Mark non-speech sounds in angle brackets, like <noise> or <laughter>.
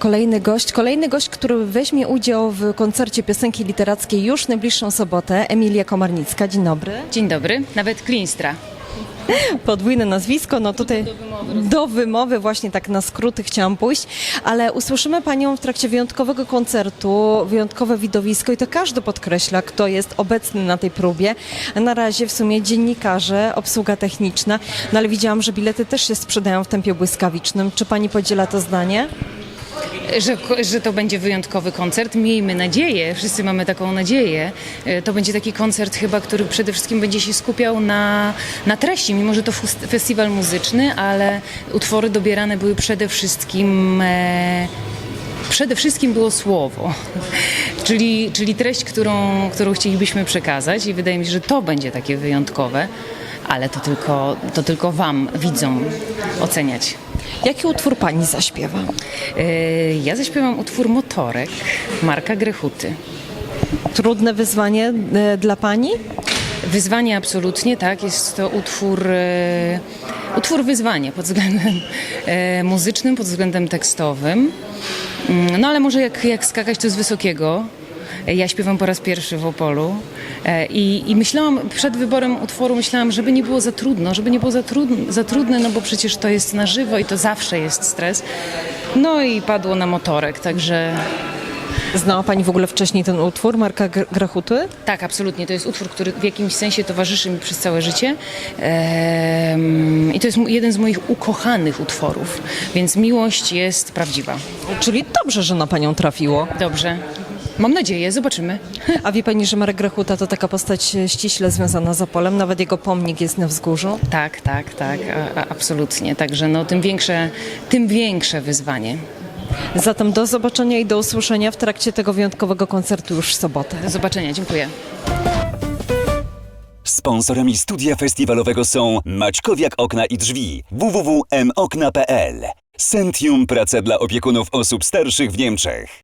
Kolejny gość, kolejny gość, który weźmie udział w koncercie piosenki literackiej już w najbliższą sobotę, Emilia Komarnicka. Dzień dobry. Dzień dobry, nawet Klinstra. <laughs> Podwójne nazwisko, no tutaj do wymowy właśnie tak na skróty chciałam pójść, ale usłyszymy Panią w trakcie wyjątkowego koncertu, wyjątkowe widowisko i to każdy podkreśla, kto jest obecny na tej próbie. Na razie w sumie dziennikarze, obsługa techniczna, no ale widziałam, że bilety też się sprzedają w tempie błyskawicznym. Czy Pani podziela to zdanie? Że, że to będzie wyjątkowy koncert. Miejmy nadzieję, wszyscy mamy taką nadzieję. E, To będzie taki koncert chyba, który przede wszystkim będzie się skupiał na, na treści, mimo że to festiwal muzyczny, ale utwory dobierane były przede wszystkim. E, Przede wszystkim było słowo, czyli, czyli treść, którą, którą chcielibyśmy przekazać i wydaje mi się, że to będzie takie wyjątkowe, ale to tylko, to tylko Wam, widzom, oceniać. Jaki utwór Pani zaśpiewa? E, Ja zaśpiewam utwór Motorek Marka Grechuty. Trudne wyzwanie e, dla Pani? Wyzwanie absolutnie, tak. Jest to utwór, e, utwór wyzwanie pod względem e, muzycznym, pod względem tekstowym. Mm, No ale może jak, jak skakać to z wysokiego. Ja śpiewam po raz pierwszy w Opolu e, i, i myślałam, przed wyborem utworu myślałam, żeby nie było za trudno, żeby nie było za, za trudne, no bo przecież to jest na żywo i to zawsze jest stres. No i padło na motorek, także Znała Pani w ogóle wcześniej ten utwór Marka Gr- Grachuty? Tak, absolutnie. To jest utwór, który w jakimś sensie towarzyszy mi przez całe życie. I to jest jeden z moich ukochanych utworów, więc miłość jest prawdziwa. Czyli dobrze, że na Panią trafiło. Dobrze. Mam nadzieję, zobaczymy. A wie Pani, że Marek Grachuta to taka postać ściśle związana z Opolem, nawet jego pomnik jest na wzgórzu. Tak, tak, tak, a, a, absolutnie. Także no, tym, większe, tym większe wyzwanie. Zatem do zobaczenia i do usłyszenia w trakcie tego wyjątkowego koncertu już w sobotę. Do zobaczenia, dziękuję. Sponsorami studia festiwalowego są Maćkowiak Okna i Drzwi www.mokna.pl Sentium Praca dla opiekunów osób starszych w Niemczech